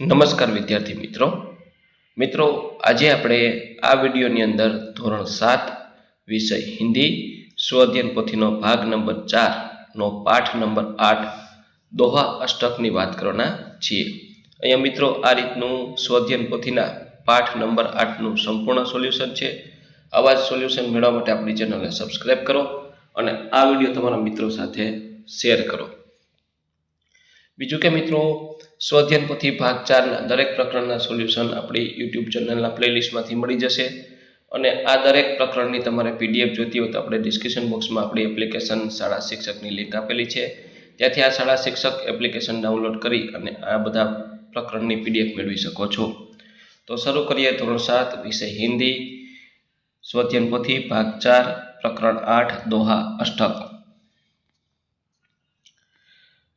નમસ્કાર વિદ્યાર્થી મિત્રો. મિત્રો, આજે આપણે આ વિડીયોની અંદર ધોરણ સાત વિષય હિન્દી સ્વઅધ્યયન પોથીનો ભાગ નંબર ચારનો પાઠ નંબર આઠ દોહા અષ્ટકની વાત કરવાના છીએ. અહીંયા મિત્રો, આ રીતનું સ્વઅધ્યયન પોથીના પાઠ નંબર આઠનું સંપૂર્ણ સોલ્યુશન છે. આવા જ સોલ્યુશન મેળવવા માટે આપણી ચેનલને સબસ્ક્રાઈબ કરો અને આ વીડિયો તમારા મિત્રો સાથે શેર કરો. બીજું કે મિત્રો સ્વાધ્યાયન પોથી ભાગ ચારના દરેક પ્રકરણના સોલ્યુશન આપણી યુટ્યુબ ચેનલના પ્લેલિસ્ટમાંથી મળી જશે. અને આ દરેક પ્રકરણની તમારે પીડીએફ જોઈતી હોય તો આપણે ડિસ્ક્રિપ્શન બોક્સમાં આપણી એપ્લિકેશન શાળા શિક્ષકની લિંક આપેલી છે. ત્યાંથી આ શાળા શિક્ષક એપ્લિકેશન ડાઉનલોડ કરી અને આ બધા પ્રકરણની પીડીએફ મેળવી શકો છો. તો શરૂ કરીએ ધોરણ સાત, વિષય હિન્દી. સ્વધ્યન પોથી ભાગ ચાર, પ્રકરણ આઠ, દોહા, અષ્ટક.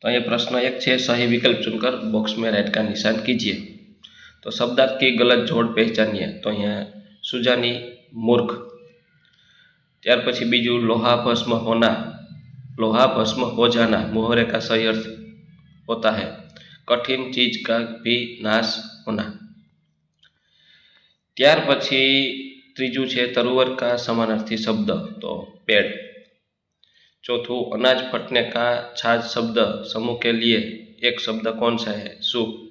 तो ये प्रश्न एक छः, सही विकल्प चुनकर बॉक्स में राइट का निशान कीजिए। तो शब्दार्थ की गलत जोड़ पहचानिए। तो यहाँ सुजानी मूर्ख। त्यार પછી બીજું लोहा भस्म होना। लोहा भस्म हो जाना, मुहरे का सही अर्थ होता है। कठिन चीज़ का भी नाश होना। त्यार પછી ત્રીજું છે तरुवर का समानार्थी शब्द तो पेड़। चौथों, अनाज फटने का छाछ शब्द समूह के लिए एक शब्द कौन सा है? सूप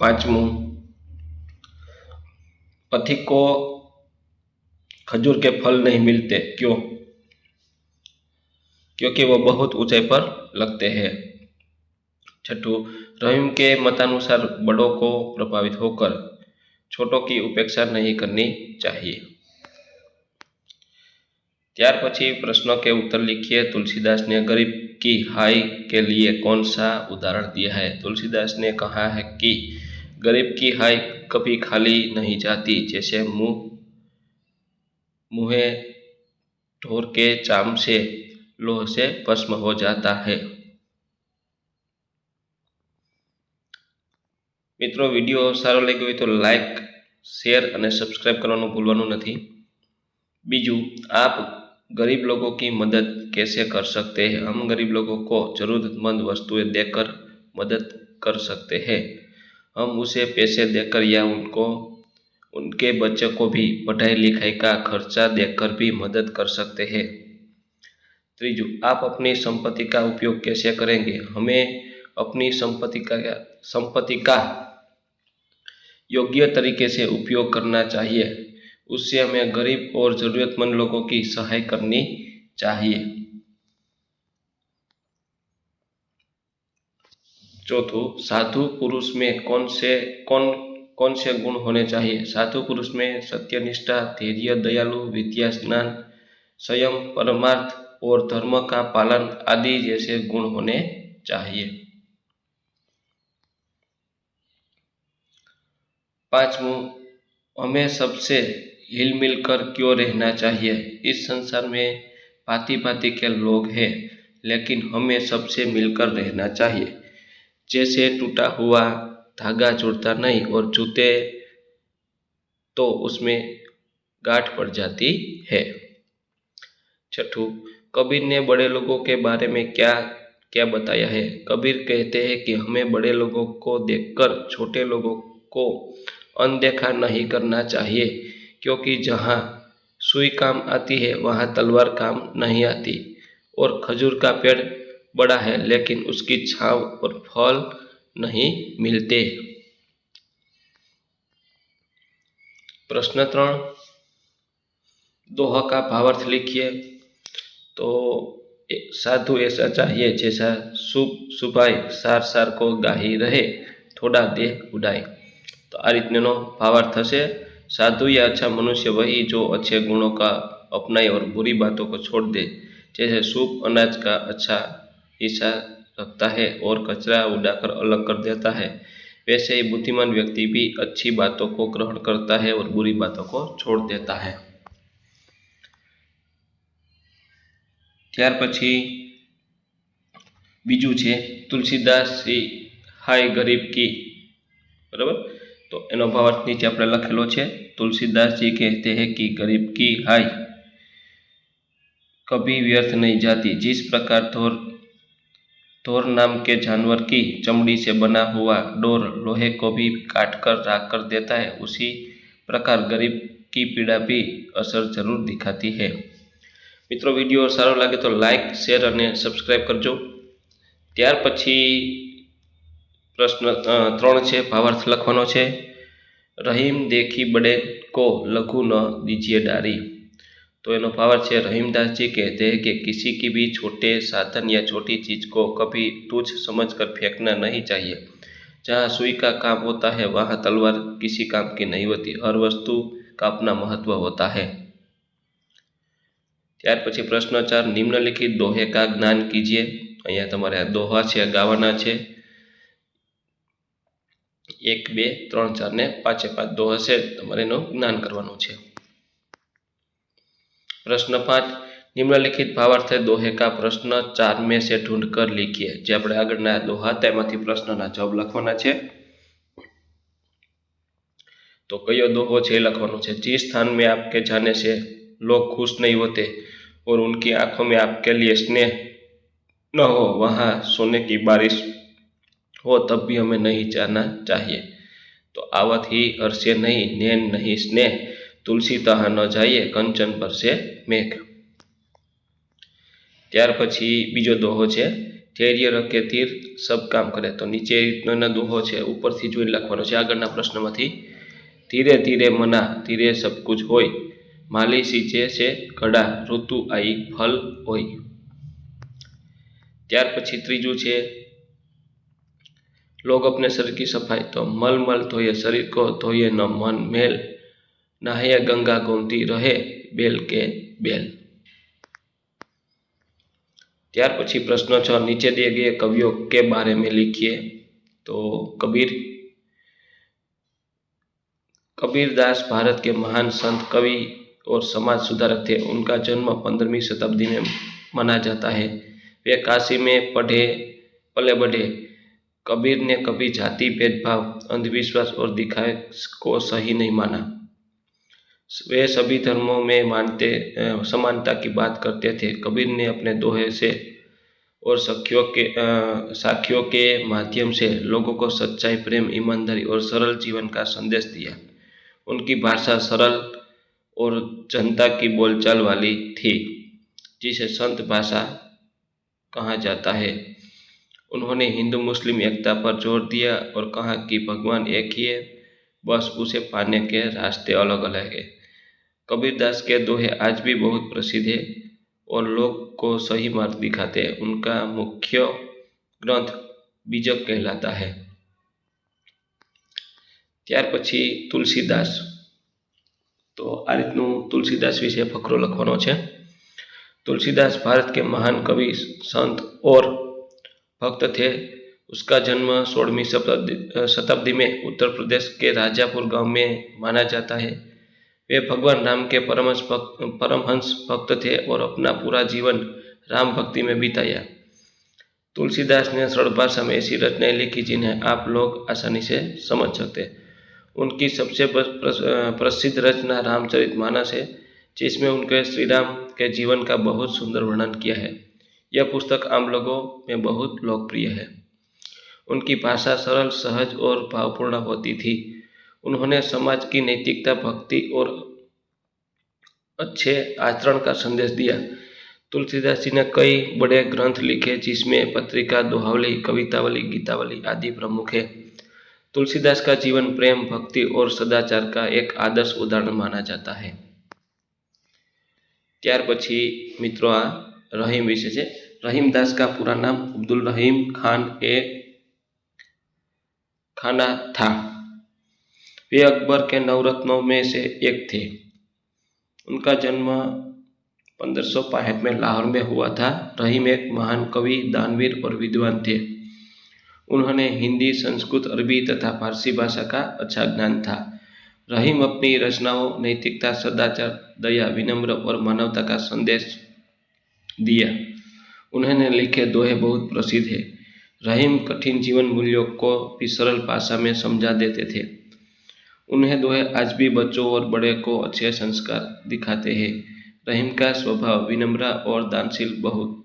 पांचवू पथिक को खजूर के फल नहीं मिलते, क्यों? क्योंकि वह बहुत ऊंचाई पर लगते हैं। छठू, रहीम के मतानुसार बड़ों को प्रभावित होकर छोटों की उपेक्षा नहीं करनी चाहिए ત્યાર પછી प्रश्नों के उत्तर लिखिए तुलसीदास ने गरीब की हाई के लिए कौन सा उदाहरण दिया है तुलसीदास ने कहा है कि गरीब की हाई कभी खाली नहीं जाती जैसे मुंह मुँहे ढोर के चाम से लोह से भस्म हो जाता है મિત્રો વિડીયો સારો લાગ્યો હોય તો લાઈક શેર અને સબસ્ક્રાઈબ કરવાનું ભૂલવાનું નથી બીજું आप गरीब लोगों की मदद कैसे कर सकते हैं हम गरीब लोगों को ज़रूरतमंद वस्तुएं देकर मदद कर सकते हैं हम उसे पैसे देकर या उनको उनके बच्चे को भी पढ़ाई लिखाई का खर्चा देकर भी मदद कर सकते हैं त्रीजू आप अपनी संपत्ति का उपयोग कैसे करेंगे हमें अपनी संपत्ति का संपत्ति का योग्य तरीके से उपयोग करना चाहिए। उससे हमें गरीब और ज़रूरतमंद लोगों की सहाय करनी चाहिए। चौथो, साधु पुरुष में कौन से, कौन कौन से गुण होने चाहिए? साधु पुरुष में सत्यनिष्ठा, धैर्य, दयालु, विद्या, स्नान संयम परमार्थ और धर्म का पालन आदि जैसे गुण होने चाहिए। पांचवों, हमें सबसे हिल मिल कर क्यों रहना चाहिए? इस संसार में भांति भांति के लोग हैं, लेकिन हमें सबसे मिलकर रहना चाहिए। जैसे टूटा हुआ, धागा जुड़ता नहीं और जूते तो उसमें गांठ पड़ जाती है। छठू, कबीर ने बड़े लोगों के बारे में क्या क्या बताया है? कबीर कहते हैं कि हमें बड़े लोगों को देखकर छोटे लोगों को अनदेखा नहीं करना चाहिए, क्योंकि जहाँ सुई काम आती है, वहाँ तलवार काम नहीं आती। और खजूर का पेड़ बड़ा है, लेकिन उसकी छाव और फल नहीं मिलते। प्रश्न त्रण। दोहा का भावार्थ लिखिए। तो साधु ऐसा चाहिए जैसा शुभ सुभाई सार सार को गाही रहे, थोड़ा देह उड़ाए। तो आ રીતનો ભાવાર્થ થશે साधु या अच्छा मनुष्य वही जो अच्छे गुणों का अपनाए और बुरी बातों को छोड़ दे जैसे सूप अनाज का अच्छा हिस्सा रखता है और कचरा उड़ाकर अलग कर देता है वैसे ही बुद्धिमान व्यक्ति भी अच्छी बातों को ग्रहण करता है और बुरी बातों को छोड़ देता है ત્યાર પછી બીજું છે તુલસીદાસ હાય ગરીબ કી બરાબર तो એનો ભાવાર્થ નીચે આપણે લખેલો છે तुलसीदास जी कहते हैं कि गरीब की हाय कभी व्यर्थ नहीं जाती जिस प्रकार थोर थोर नाम के जानवर की चमड़ी से बना हुआ डोर लोहे को भी काट कर राख कर देता है उसी प्रकार गरीब की पीड़ा भी असर जरूर दिखाती है મિત્રો વિડીયો સારો લાગે તો લાઇક શેર અને સબસ્ક્રાઈબ કરજો ત્યાર પછી પ્રશ્ન ત્રણ છે ભાવાર્થ લખવાનો છે રહીમ દેખી બડે કો લઘુ ન દીજીએ ડારી तो एनो पावर है रहीमदास जी कहते हैं कि किसी की भी छोटे साधन या छोटी चीज़ को कभी तुच्छ समझकर फेंकना नहीं चाहिए जहाँ सुई का काम होता है वहाँ तलवार किसी काम की नहीं होती हर वस्तु का अपना महत्व होता है ત્યાર પછી પ્રશ્ન ચાર નિમ્નલિખિત દોહે કા જ્ઞાન કીજીએ અહીંયા તમારે દોહા છે ગાવાના છે એક બે ત્રણ ચાર ને પાંચે પાંચ દોહા છે તમારે એનું જ્ઞાન કરવાનું છે પ્રશ્ન પાંચ નિમ્નલિખિત ભાવાર્થ દોહે કા પ્રશ્ન ચાર में से ढूंढ कर लिखिए જે આપણે આગળના દોહા તેમાંથી પ્રશ્નના જવાબ લખવાના છે તો કયો દોહો છે એ લખવાનો છે जिस स्थान में आपके जाने से लोग खुश नहीं होते और उनकी आंखों में आपके लिए स्नेह न हो वहाँ सोने की बारिश हो तब भी हमें नहीं जाना चाहिए तो आवत ही हर्षे नहीं नैन नहीं स्नेह तुलसी तहा न जाइए કંચન પર છે મેઘ ત્યાર પછી બીજો દોહો છે ધૈર્ય રખે તીર સબ કામ કરે તો નીચે રીતનો દોહો છે ઉપરથી જોઈ લખવાનો છે આગળના પ્રશ્નમાંથી ધીરે ધીરે મના ધીરે સબ કુછ હોય માલી सींचे છે ઘડા ઋતુ आई ફલ હોય ત્યાર પછી ત્રીજું છે लोग अपने शरीर की सफाई तो मल मल धोए शरीर को धोए न मन मेल नहाए गंगा घूमती रहे बेल के बेल ત્યાર પછી પ્રશ્ન છ નીચે दिए गए कवियों के बारे में लिखिए तो कबीर कबीरदास भारत के महान संत कवि और समाज सुधारक थे उनका जन्म पंद्रहवीं शताब्दी में माना जाता है वे काशी में पढ़े पले बढ़े कबीर ने कभी जाति, भेदभाव, अंधविश्वास और दिखाए को सही नहीं माना। वे सभी धर्मों में मानते समानता की बात करते थे। कबीर ने अपने दोहे से और सखियों के साखियों के माध्यम से लोगों को सच्चाई, प्रेम, ईमानदारी और सरल जीवन का संदेश दिया। उनकी भाषा सरल और जनता की बोलचाल वाली थी, जिसे संत भाषा कहा जाता है। उन्होंने हिंदू मुस्लिम एकता पर जोर दिया और कहा कि भगवान एक ही है बस उसे पाने के रास्ते अलग अलग है कबीरदास के दोहे आज भी बहुत प्रसिद्ध है और लोग को सही मार्ग दिखाते हैं उनका मुख्य ग्रंथ बीजक कहलाता है ત્યાર પછી તુલસીદાસ તો આ રીતનું તુલસીદાસ વિશે ફકરો લખવાનો છે तुलसीदास भारत के महान कवि संत और भक्त थे। उसका जन्म सोलहवीं शताब्दी शताब्दी में उत्तर प्रदेश के राजापुर गाँव में माना जाता है। वे भगवान राम के परमहंस भक्त परमहंस भक्त थे और अपना पूरा जीवन राम भक्ति में बिताया। तुलसीदास ने सरल भाषा में ऐसी रचनाएँ लिखी जिन्हें आप लोग आसानी से समझ सकते उनकी सबसे प्रसिद्ध रचना रामचरित मानस है, जिसमें उनके श्री राम के जीवन का बहुत सुंदर वर्णन किया है। यह पुस्तक आम लोगों में बहुत लोकप्रिय है उनकी भाषा सरल सहज और भावपूर्ण होती थी उन्होंने समाज की नैतिकता भक्ति और अच्छे आचरण का संदेश दिया तुलसीदास जी ने कई बड़े ग्रंथ लिखे जिसमें पत्रिका दोहावली कवितावली गीतावली आदि प्रमुख है तुलसीदास का जीवन प्रेम भक्ति और सदाचार का एक आदर्श उदाहरण माना जाता है ત્યાર પછી મિત્રો આ रहीम इसे रहीम दास का पूरा नाम अब्दुल रहीम खान ए खाना था। वे अकबर के नवरत्नों में से एक थे। उनका जन्म पंद्रह में लाहौर में हुआ था। रहीम एक महान कवि, दानवीर और विद्वान थे। उन्होंने हिंदी, संस्कृत, अरबी तथा फारसी भाषा का अच्छा ज्ञान था। रहीम अपनी रचनाओं, नैतिकता, सदाचार, दया, विनम्र और मानवता का संदेश दिया। उन्होंने लिखे दोहे बहुत प्रसिद्ध है। रहीम कठिन जीवन मूल्यों को भी सरल भाषा में समझा देते थे। उन्हें दोहे आज भी बच्चों और बड़े को अच्छे संस्कार दिखाते हैं। रहीम का स्वभाव विनम्र और दानशील बहुत,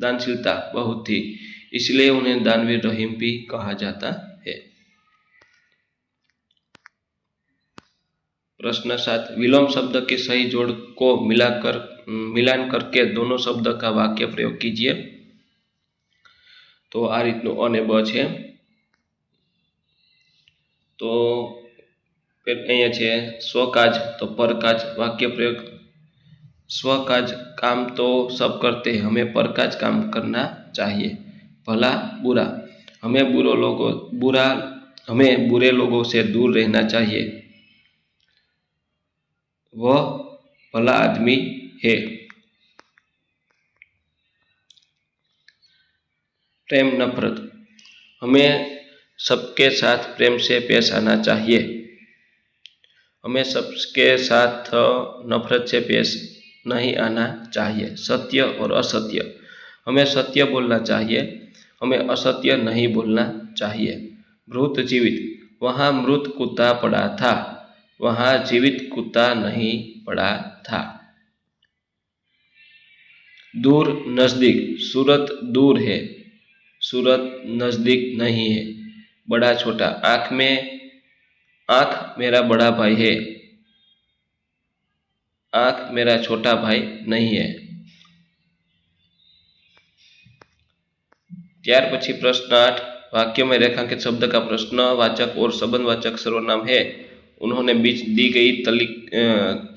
दानशीलता बहुत थी, इसलिए उन्हें दानवीर रहीम भी कहा जाता है। प्रश्न सात, विलोम शब्द के सही जोड़ को मिलाकर मिलान करके दोनों शब्द का वाक्य प्रयोग कीजिए તો આ રીતનું અને બ છે તો અહીંયા છે સ્વકાજ તો પરકાજ વાક્ય પ્રયોગ स्वकाज काम तो सब करते हैं हमें पर काज काम करना चाहिए भला बुरा हमें बुरे लोगों बुरा हमें बुरे लोगों से दूर रहना चाहिए वह भला आदमी है। प्रेम नफरत। हमें सबके साथ प्रेम से पेश आना चाहिए। हमें सबके साथ नफरत से पेश नहीं आना चाहिए। सत्य और असत्य। हमें सत्य बोलना चाहिए। हमें असत्य नहीं बोलना चाहिए। मृत जीवित। वहाँ मृत कुत्ता पड़ा था। वहाँ जीवित कुत्ता नहीं पड़ा था। दूर नज़दीक सूरत दूर है सूरत नज़दीक नहीं है बड़ा छोटा आँख में आँख मेरा बड़ा भाई है आँख मेरा छोटा भाई नहीं है ત્યાર પછી પ્રશ્ન આઠ वाक्य में रेखांकित शब्द का प्रश्नवाचक और संबंधवाचक सर्वनाम है उन्होंने बीच दी गई तली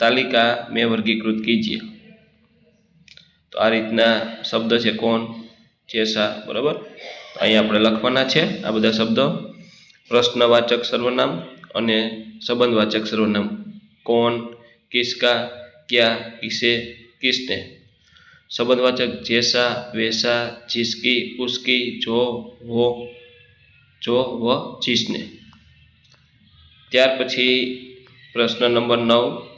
तालिका में वर्गीकृत कीजिए તો આ રીતના શબ્દ છે કોણ, ચેસા, બરાબર? અહીંયા આપણે લખવાના છે આ બધા શબ્દો. પ્રશ્નવાચક સર્વનામ અને સંબંધવાચક સર્વનામ. કોણ, કિસકા, ક્યા, કિસે, કિસને? સંબંધવાચક જેસા, વેસા, જીસકી, ઉસકી, જો, વો, જો, વ, જીસને. ત્યાર પછી પ્રશ્ન નંબર નવ.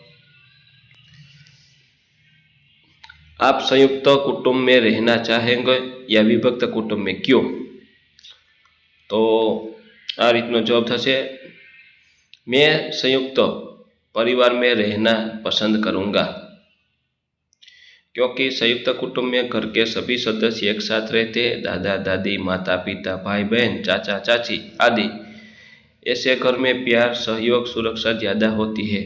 आप संयुक्त कुटुंब में रहना चाहेंगे या विभक्त कुटुंब में क्यों તો આ રીતનો જવાબ થશે मैं संयुक्त परिवार में रहना पसंद करूंगा क्योंकि संयुक्त कुटुंब में घर के सभी सदस्य एक साथ रहते हैं दादा दादी माता पिता भाई बहन चाचा चाची आदि ऐसे घर में प्यार सहयोग सुरक्षा ज़्यादा होती है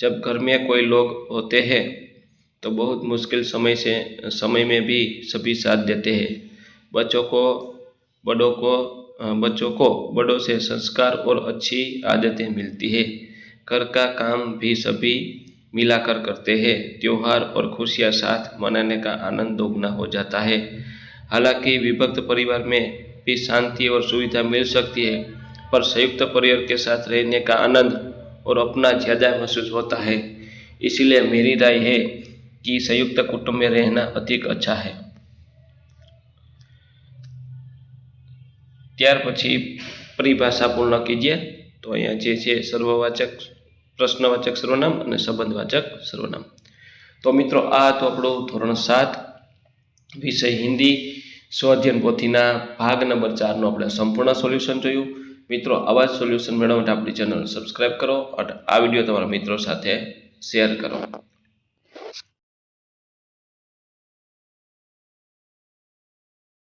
जब घर में कोई लोग होते हैं तो बहुत मुश्किल समय से, समय में भी सभी साथ देते हैं। बच्चों को, बड़ों को बच्चों को बड़ों से संस्कार और अच्छी आदतें मिलती है। घर का काम भी सभी मिलाकर करते हैं। त्यौहार और खुशियाँ साथ मनाने का आनंद दोगुना हो जाता है। हालाँकि विभक्त परिवार में भी शांति और सुविधा मिल सकती है, पर संयुक्त परिवार के साथ रहने का आनंद और अपना ज़्यादा महसूस होता है। इसलिए मेरी राय है कि संयुक्त कुटुंब में रहना अधिक अच्छा है ત્યાર પછી પરિભાષા પૂર્ણ કીજીએ તો અહીંયા જે છે સર્વવાચક પ્રશ્નવાચક સર્વનામ અને સંબંધવાચક સર્વનામ તો મિત્રો આ હતું આપણું ધોરણ સાત વિષય હિન્દી સ્વઅધ્યયન પોથીના ભાગ નંબર ચારનું આપણે સંપૂર્ણ સોલ્યુશન જોયું મિત્રો આવા જ સોલ્યુશન મેળવવા માટે આપણી ચેનલ સબસ્ક્રાઈબ કરો અને આ વિડીયો તમારા મિત્રો સાથે શેર કરો